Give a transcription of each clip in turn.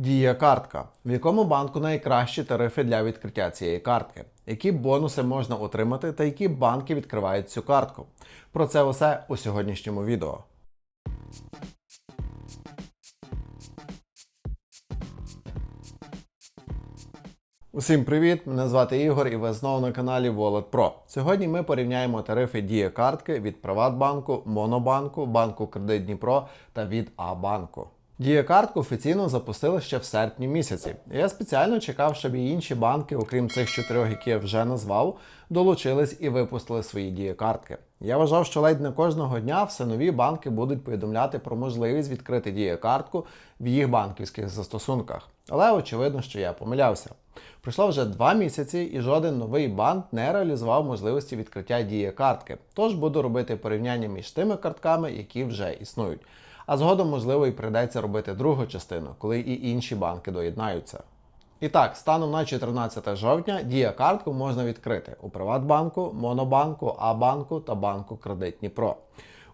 Дія картка. В якому банку найкращі тарифи для відкриття цієї картки? Які бонуси можна отримати та які банки відкривають цю картку? Про це усе у сьогоднішньому відео. Усім привіт! Мене звати Ігор і ви знову на каналі Wallet Pro. Сьогодні ми порівняємо тарифи дія картки від Приватбанку, Монобанку, Банку Кредит Дніпро та від А-банку. Дія офіційно запустили ще в серпні місяці. Я спеціально чекав, щоб і інші банки, окрім цих чотирьох, які я вже назвав, долучились і випустили свої дія картки. Я вважав, що ледь не кожного дня все нові банки будуть повідомляти про можливість відкрити дія картку в їх банківських застосунках. Але очевидно, що я помилявся. Пройшло вже два місяці, і жоден новий банк не реалізував можливості відкриття дії картки. Тож буду робити порівняння між тими картками, які вже існують. А згодом, можливо, і прийдеться робити другу частину, коли і інші банки доєднаються. І так, станом на 14 жовтня дія картку можна відкрити у Приватбанку, Монобанку, А-банку та банку Кредит Дніпро.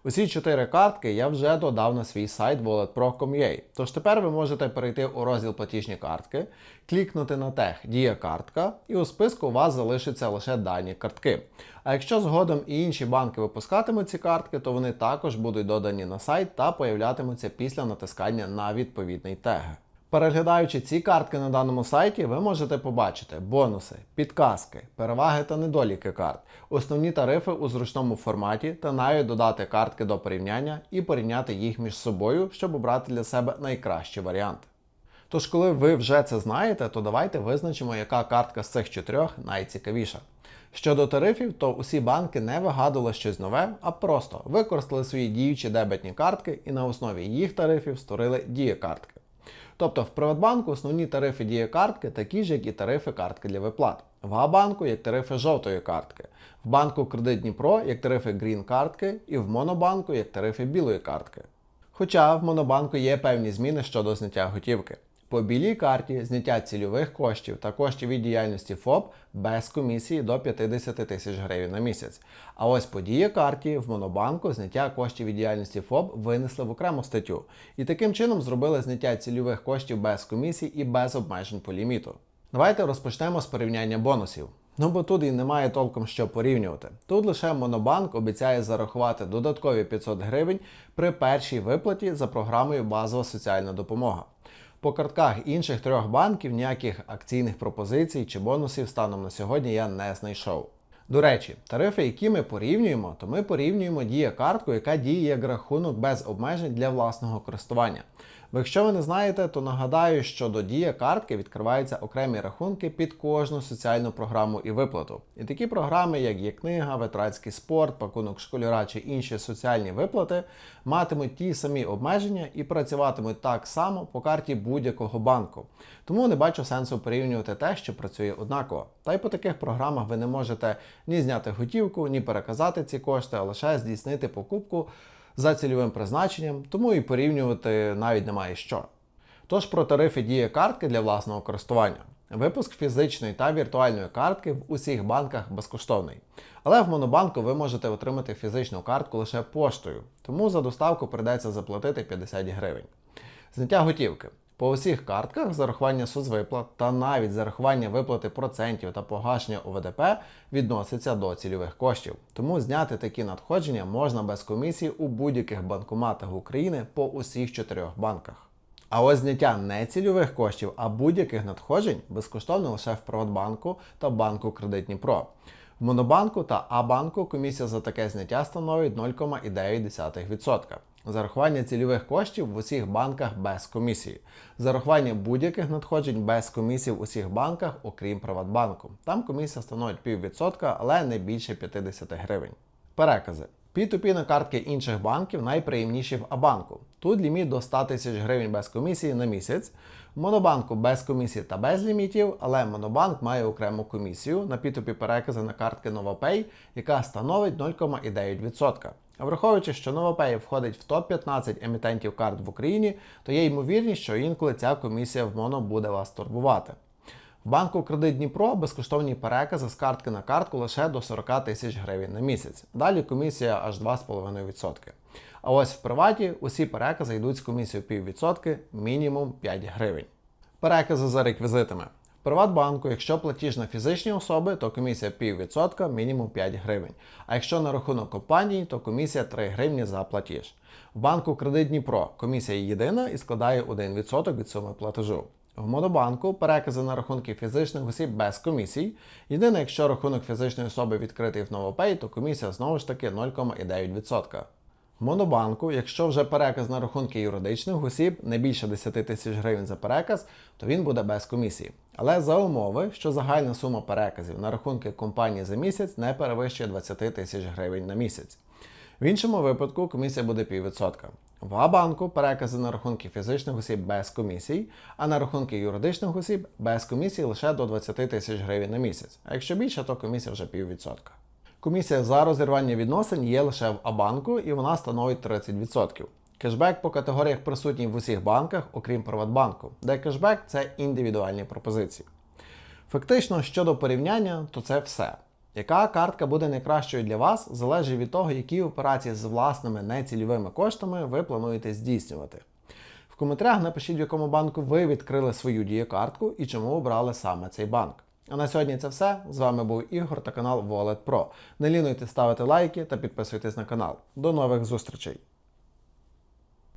Усі чотири картки я вже додав на свій сайт walletpro.com.ua. Тож тепер ви можете перейти у розділ платіжні картки, клікнути на тег Дія картка, і у списку у вас залишаться лише дані картки. А якщо згодом і інші банки випускатимуть ці картки, то вони також будуть додані на сайт та появлятимуться після натискання на відповідний тег. Переглядаючи ці картки на даному сайті, ви можете побачити бонуси, підказки, переваги та недоліки карт, основні тарифи у зручному форматі та навіть додати картки до порівняння і порівняти їх між собою, щоб обрати для себе найкращий варіант. Тож, коли ви вже це знаєте, то давайте визначимо, яка картка з цих чотирьох найцікавіша. Щодо тарифів, то усі банки не вигадували щось нове, а просто використали свої діючі дебетні картки і на основі їх тарифів створили дієкартки. Тобто в Приватбанку основні тарифи дії картки такі ж, як і тарифи картки для виплат. В А-банку як тарифи жовтої картки, в банку Кредит Дніпро як тарифи грін картки і в Монобанку як тарифи білої картки. Хоча в Монобанку є певні зміни щодо зняття готівки. По білій карті зняття цільових коштів та коштів від діяльності ФОП без комісії до 50 тисяч гривень на місяць. А ось по дії карті в Монобанку зняття коштів від діяльності ФОП винесли в окрему статтю. І таким чином зробили зняття цільових коштів без комісій і без обмежень по ліміту. Давайте розпочнемо з порівняння бонусів. Ну бо тут і немає толком що порівнювати. Тут лише Монобанк обіцяє зарахувати додаткові 500 гривень при першій виплаті за програмою Базова соціальна допомога. По картках інших трьох банків ніяких акційних пропозицій чи бонусів станом на сьогодні я не знайшов. До речі, тарифи, які ми порівнюємо, то ми порівнюємо дія картку, яка діє як рахунок без обмежень для власного користування. Бо якщо ви не знаєте, то нагадаю, що до дія картки відкриваються окремі рахунки під кожну соціальну програму і виплату. І такі програми, як є книга, ветеранський спорт, пакунок школяра чи інші соціальні виплати, матимуть ті самі обмеження і працюватимуть так само по карті будь-якого банку. Тому не бачу сенсу порівнювати те, що працює однаково. Та й по таких програмах ви не можете ні зняти готівку, ні переказати ці кошти, а лише здійснити покупку за цільовим призначенням, тому і порівнювати навіть немає що. Тож про тарифи діє картки для власного користування. Випуск фізичної та віртуальної картки в усіх банках безкоштовний. Але в Монобанку ви можете отримати фізичну картку лише поштою, тому за доставку прийдеться заплатити 50 гривень. Зняття готівки. По усіх картках зарахування соцвиплат та навіть зарахування виплати процентів та погашення ОВДП відноситься до цільових коштів. Тому зняти такі надходження можна без комісії у будь-яких банкоматах України по усіх чотирьох банках. А ось зняття не цільових коштів, а будь-яких надходжень безкоштовно лише в Приватбанку та банку Кредит Дніпро. В Монобанку та А-банку комісія за таке зняття становить 0,9%. Зарахування цільових коштів в усіх банках без комісії. Зарахування будь-яких надходжень без комісії в усіх банках, окрім Приватбанку. Там комісія становить піввідсотка, але не більше 50 гривень. Перекази. P2P на картки інших банків найприємніші в Абанку. Тут ліміт до 100 тисяч гривень без комісії на місяць. В Монобанку без комісії та без лімітів, але Монобанк має окрему комісію на P2P перекази на картки NovaPay, яка становить 0,9%. А враховуючи, що NovaPay входить в топ-15 емітентів карт в Україні, то є ймовірність, що інколи ця комісія в Моно буде вас турбувати. Банку Кредит Дніпро безкоштовні перекази з картки на картку лише до 40 тисяч гривень на місяць. Далі комісія аж 2,5%. А ось в приваті усі перекази йдуть з комісією піввідсотки, мінімум 5 гривень. Перекази за реквізитами. В Приватбанку, якщо платіж на фізичні особи, то комісія 0,5%, мінімум 5 гривень. А якщо на рахунок компанії, то комісія 3 гривні за платіж. В банку Кредит Дніпро комісія єдина і складає 1% від суми платежу. В Монобанку перекази на рахунки фізичних осіб без комісій. Єдине, якщо рахунок фізичної особи відкритий в Новопей, то комісія знову ж таки 0,9%. В Монобанку, якщо вже переказ на рахунки юридичних осіб не більше 10 тисяч гривень за переказ, то він буде без комісії. Але за умови, що загальна сума переказів на рахунки компанії за місяць не перевищує 20 тисяч гривень на місяць. В іншому випадку комісія буде 0,5%. В А-банку перекази на рахунки фізичних осіб без комісій, а на рахунки юридичних осіб без комісії лише до 20 тисяч гривень на місяць. А якщо більше, то комісія вже 0,5%. Комісія за розірвання відносин є лише в А-банку і вона становить 30%. Кешбек по категоріях присутній в усіх банках, окрім Приватбанку, де кешбек це індивідуальні пропозиції. Фактично, щодо порівняння, то це все. Яка картка буде найкращою для вас, залежить від того, які операції з власними нецільовими коштами ви плануєте здійснювати. В коментарях напишіть, в якому банку ви відкрили свою дієкартку і чому обрали саме цей банк. А на сьогодні це все. З вами був Ігор та канал Wallet Pro. Не лінуйте ставити лайки та підписуйтесь на канал. До нових зустрічей!